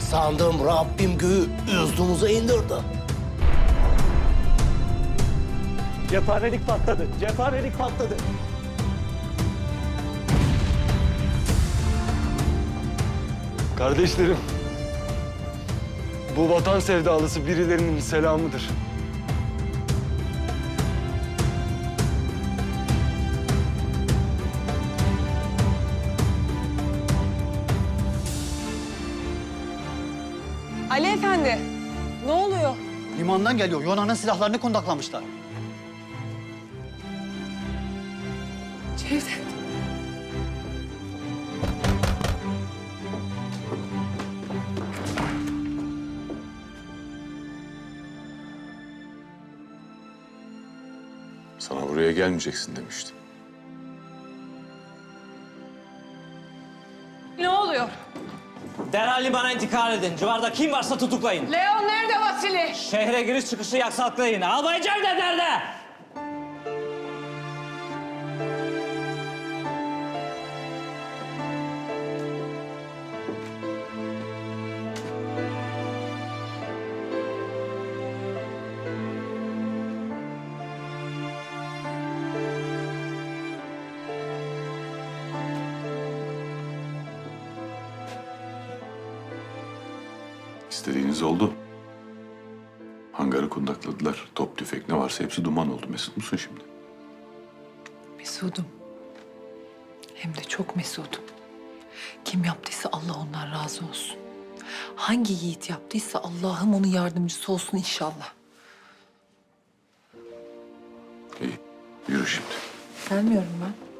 Sandım Rabbim göğü üzdümüze indirdi. Cephanelik patladı. Cephanelik patladı. Kardeşlerim, bu vatan sevdalısı birilerinin selamıdır. Ali Efendi, ne oluyor? Limandan geliyor. Yunan'ın silahlarını kundaklamışlar. Cevdet. Sana buraya gelmeyeceksin demiştim. Ne oluyor? Derhal limana intikal edin. Civarda kim varsa tutuklayın. Leon nerede Vasili? Şehre giriş çıkışı yaksaklayın. Albay Cevdet nerede? İstediğiniz oldu. Hangarı kundakladılar. Top tüfek ne varsa hepsi duman oldu. Mesut musun şimdi? Mesudum. Hem de çok mesudum. Kim yaptıysa Allah ondan razı olsun. Hangi yiğit yaptıysa Allah'ım onun yardımcısı olsun inşallah. İyi. Yürü şimdi. Gelmiyorum ben.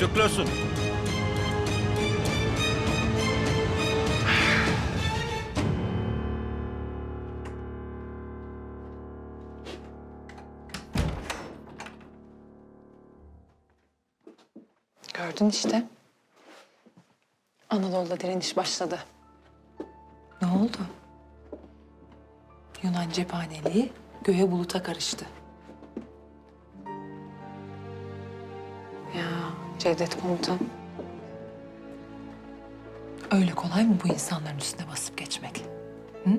Tutuklusun. Gördün işte. Anadolu'da direniş başladı. Ne oldu? Yunan cephaneliği göğe buluta karıştı. Cevdet komutan. Öyle kolay mı bu insanların üstüne basıp geçmek? Hı?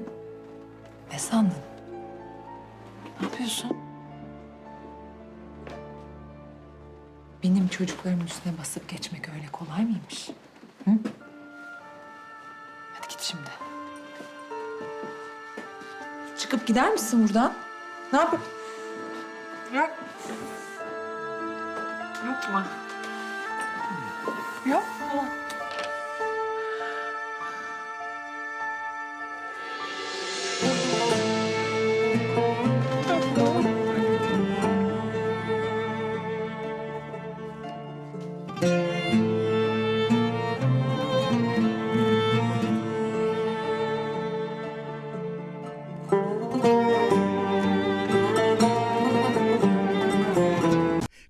Ne sandın? Ne yapıyorsun? Benim çocuklarımın üstüne basıp geçmek öyle kolay mıymış? Hı? Hadi git şimdi. Çıkıp gider misin buradan? Ne yap? Yap. Yapma. Yapma.